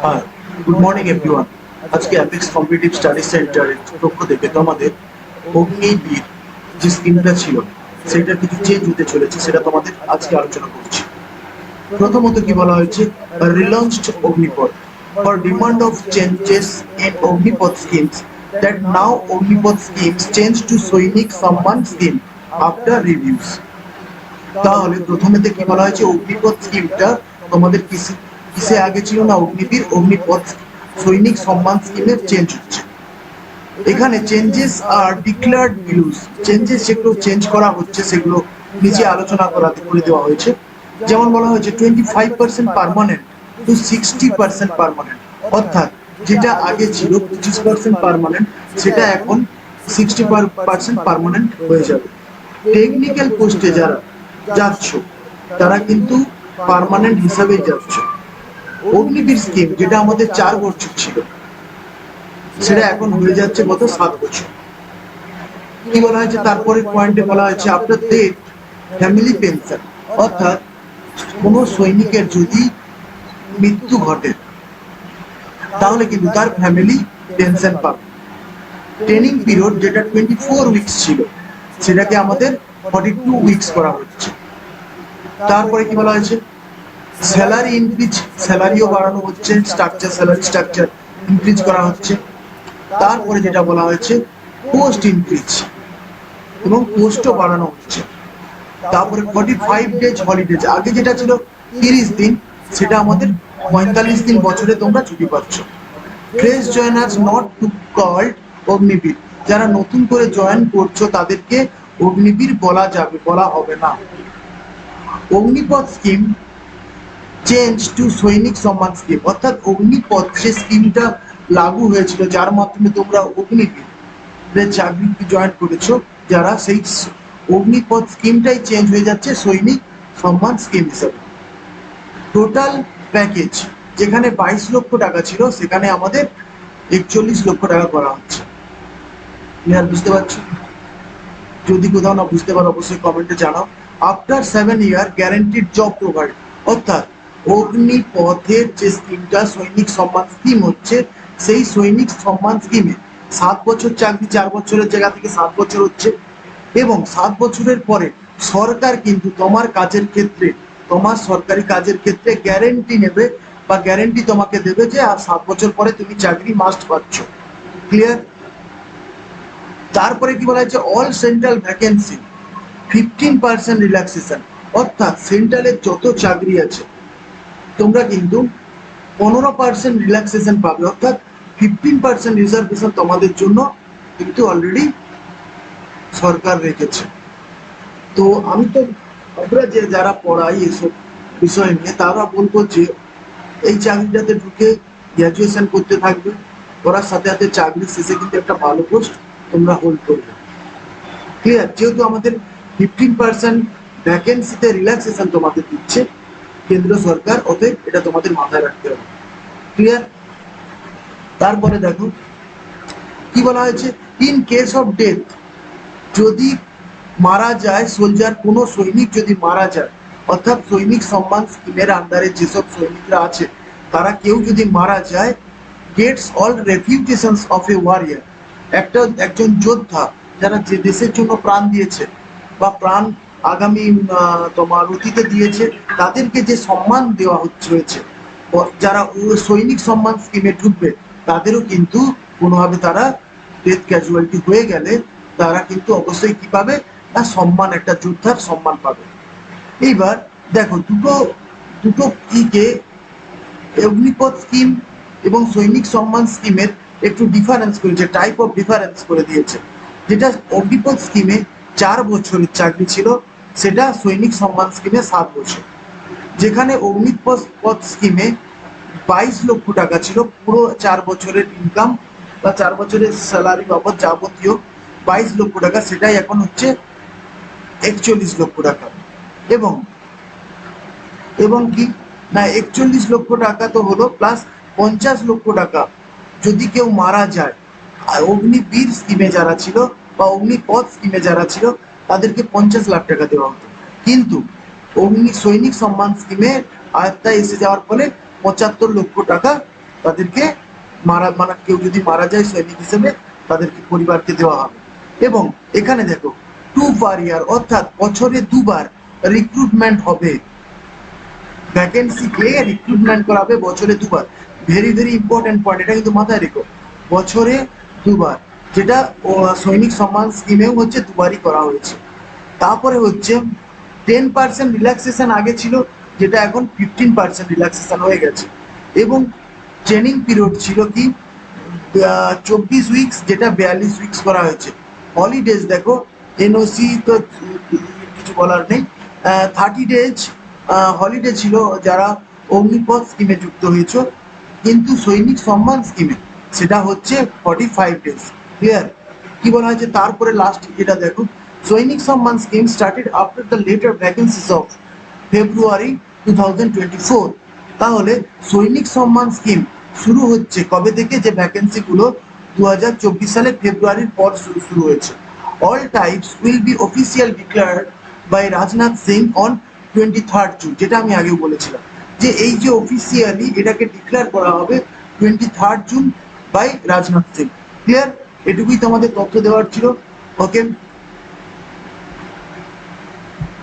হ্যাঁ good morning everyone আজকে apex competitive study সেন্টারের পক্ষ থেকে তোমাদের অগ্নিবীর যে স্কিমটা ছিল কিছু চেঞ্জ হতে চলেছে, সেটা তোমাদের আজকে আলোচনা করছি। প্রথমত কি বলা হয়েছে? Relaunched Agnipath for demand of changes in Agnipath schemes that now Agnipath schemes change to Sainik Samman scheme after reviews তাহলে প্রথমেতে কি বলা হয়েছে? অগ্নিপথ স্কিমটা তোমাদের কিসে কিসে আগে ছিল না অগ্নিবীর, অগ্নিপথ, সৈনিক সম্মান স্কিমের চেঞ্জ হচ্ছে। এখানে চেঞ্জেস আর ডিক্লেয়ার্ড ভিউজ চেঞ্জেস যেগুলো চেঞ্জ করা হচ্ছে, সেগুলো নিচে আলোচনা করা, করে দেওয়া হয়েছে। যেমন বলা হয়েছে twenty five percent permanent to sixty percent permanent অর্থাৎ যেটা আগে ছিল পঁচিশ পার্সেন্ট পারমানেন্ট সেটা এখন সিক্সটি পার্সেন্ট পারমানেন্ট হয়ে যাবে। টেকনিক্যাল পোস্টে যারা যাচ্ছ, তারা কিন্তু পারমানেন্ট হিসাবেই যাচ্ছ। অগ্নিবীর স্কিম যেটা আমাদের চার বছর ছিল, সেটা এখন হয়ে যাচ্ছে গত সাত বছর। কি বলা হয়েছে? তারপরে পয়েন্টে বলা হয়েছে আফটার ডেট ফ্যামিলি পেনশন অর্থাৎ কোন সৈনিকের যদি মৃত্যু ঘটে, তাহলে কিন্তু তার ফ্যামিলি পেনশন পাবে। ট্রেনিং পিরিয়ড যেটা টোয়েন্টি ফোর উইকস ছিল, সেটাকে আমাদের ফর্টি টু উইকস করা হচ্ছে। তারপরে কি বলা হয়েছে? স্যালারি ইনক্রিজ স্যালারিও বাড়ানো হচ্ছে স্ট্রাকচার স্যালারি স্ট্রাকচার ইনক্রিজ করা হচ্ছে। তারপরে যেটা বলা হয়েছে পোস্ট ইনক্রিজ এবং পোস্টও বাড়ানো হচ্ছে। তারপরে ফর্টি ফাইভ ডেজ হলিডেজ আগে যেটা ছিল তিরিশ দিন, সেটা আমাদের পঁয়তাল্লিশ দিন বছরে তোমরা ছুটি পাচ্ছ। Fresh joiners not to called Agniveer যারা নতুন করে জয়েন করছ, তাদেরকে অগ্নিবীর বলা যাবে, বলা হবে না। Agnipath scheme change to Sainik সম্মান স্কিম অর্থাৎ অগ্নিপথ যে স্কিমটা লাগু হয়েছিল, যার মাধ্যমে তোমরা অগ্নিবীর চাকরিতে জয়েন করেছ, যারা সেই অগ্নিপথ স্কিমটাই চেঞ্জ হয়ে যাচ্ছে সৈনিক সম্মান স্কিম হিসাবে। টোটাল প্যাকেজ যেখানে বাইশ লক্ষ টাকা ছিল, সেখানে আমাদের একচল্লিশ লক্ষ টাকা করা হচ্ছে। ক্লিয়ার বুঝতে পারছ? যদি কোথাও না বুঝতে পারো, অবশ্যই কমেন্টে জানাও। After seven year guaranteed job provide অর্থাৎ অগ্নিপথের যে স্কিমটা, সৈনিক সম্মান স্কিম হচ্ছে, সেই সৈনিক সম্মান স্কিমে সাত বছর চাকরি, চার বছরের জায়গা থেকে সাত বছর হচ্ছে এবং সাত বছরের পরে সরকার কিন্তু তোমার কাজের ক্ষেত্রে, তোমার সরকারি কাজের ক্ষেত্রে গ্যারেন্টি নেবে বা গ্যারেন্টি তোমাকে দেবে যে আর সাত বছর পরে তুমি চাকরি মাস্ট পাচ্ছ। ক্লিয়ার তারপরে কি বলা হচ্ছে all central vacancy fifteen percent relaxation অর্থাৎ সেন্ট্রালের যত চাকরি আছে তোমরা কিন্তু পনেরো পার্সেন্ট রিল্যাক্সেশন পাবে, অর্থাৎ ফিফটিন পার্সেন্ট রিজার্ভেশন তোমাদের জন্য কিন্তু অলরেডি সরকার রেখেছে। তো আমি তো আমরা যে যারা পড়াই এসব বিষয় নিয়ে, তারা বলব যে এই চাকরিটাতে ঢুকে গ্র্যাজুয়েশন করতে থাকবে। করার সাথে সাথে চাকরি শেষে কিন্তু একটা ভালো পোস্ট তোমরা হোল্ড করবে। ক্লিয়ার যেহেতু আমাদের ফিফটিন পার্সেন্ট ভ্যাকেন্সিতে রিল্যাক্সেশন তোমাদের দিচ্ছে কেন্দ্র সরকার, অতএব এটা তোমাদের মাথায় রাখতে হবে। ক্লিয়ার তারপরে দেখো, কি বলা হয়েছে? ইন কেস অফ ডেথ যদি মারা যায় সোলজার কোনো সৈনিক যদি মারা যায়, অর্থাৎ সৈনিক সম্মান স্কিমের আন্ডারে যেসব সৈনিকরা আছে, তারা কেউ যদি মারা যায় gets all refutations of a warrior একটা, একজন যোদ্ধা যারা যে দেশের জন্য প্রাণ দিয়েছে বা প্রাণ আগামী তোমার অতীতে দিয়েছে, তাদেরকে যে সম্মান দেওয়া হচ্ছে হয়েছে ও- যারা সৈনিক সম্মান স্কিমে ঢুকবে, তাদেরও কিন্তু কোনোভাবে তারা ডেথ ক্যাজুয়ালিটি হয়ে গেলে তারা কিন্তু অবশ্যই কি পাবে? না, সম্মান, একটা যোদ্ধার সম্মান পাবে। এইবার দেখো, দুটো দুটো ইকে, অগ্নিপথ স্কিম এবং সৈনিক সম্মান স্কিমের একটু ডিফারেন্স করেছে টাইপ অফ ডিফারেন্স করে দিয়েছে। যেটা অগ্নিপথ স্কিমে চার বছরের চাকরি ছিল সেটা সৈনিক সম্মান স্কিমে সাত বছর। যেখানে অগ্নিপথ পথ স্কিমে বাইশ লক্ষ টাকা ছিল, পুরো চার বছরের ইনকাম বা চার বছরের স্যালারি বাবদ যাবতীয় বাইশ লক্ষ টাকা, সেটাই এখন হচ্ছে একচল্লিশ লক্ষ টাকা। এবং এবং কি? না, একচল্লিশ লক্ষ টাকা তো হলো প্লাস পঞ্চাশ লক্ষ টাকা যদি কেউ মারা যায়। অগ্নিবীর স্কিমে যারা ছিল বা অগ্নিপথ স্কিমে যারা ছিল তাদেরকে পঞ্চাশ লাখ টাকা দেওয়া হতো। কিন্তু অগ্নি সৈনিক সম্মান স্কিমে আয়ত্তায় এসে যাওয়ার ফলে পঁচাত্তর লক্ষ টাকা তাদেরকে মারা মানে কেউ যদি মারা যায় সৈনিক হিসেবে, তাদেরকে পরিবারকে দেওয়া হবে। এবং এখানে দেখো টু পার ইয়ার অর্থাৎ বছরে দুবার রিক্রুটমেন্ট হবে। ভ্যাকেন্সি ভ্যাকেন্সিকে রিক্রুটমেন্ট করা হবে বছরে দুবার। ভেরি ভেরি ইম্পর্টেন্ট পয়েন্ট এটা কিন্তু মাথায় রেখো। বছরে দুবার। যেটা সৈনিক সম্মান স্কিমেও হচ্ছে দুবারই করা হয়েছে। তারপরে হচ্ছে টেন পার্সেন্ট রিল্যাক্সেশন আগে ছিল, যেটা এখন ফিফটিন পার্সেন্ট রিল্যাক্সেশন হয়ে গেছে। এবং ট্রেনিং পিরিয়ড ছিল কি চব্বিশ উইকস যেটা বিয়াল্লিশ উইকস করা হয়েছে। হলিডেজ দেখো এনওসি তো কিছু বলার নেই। থার্টি ডেজ হলিডে ছিল যারা অগ্নিপথ স্কিমে যুক্ত হয়েছ। কিন্তু সৈনিক সম্মান স্কিমে সেটা হচ্ছে ফর্টি ফাইভ ডেজ ক্লিয়ার কি বলা হয়েছে? তারপরে লাস্ট যেটা দেখো Sainik Samman scheme started after the latter vacancies of February two তাহলে সৈনিক সম্মান স্কিম শুরু হচ্ছে কবে থেকে? যে ভ্যাকেন্সি গুলো দু হাজার চব্বিশ সালের ফেব্রুয়ারির পর শুরু শুরু হয়েছে। All types will be official declare by Rajnath Singh on twenty third June যেটা আমি আগেও বলেছিলাম। যে এই যে অফিসিয়ালি এটাকে ডিক্লেয়ার করা হবে twenty third June by Rajnath Singh clear এটুকুই তোমাদের তথ্য দেওয়ার ছিল। ওকে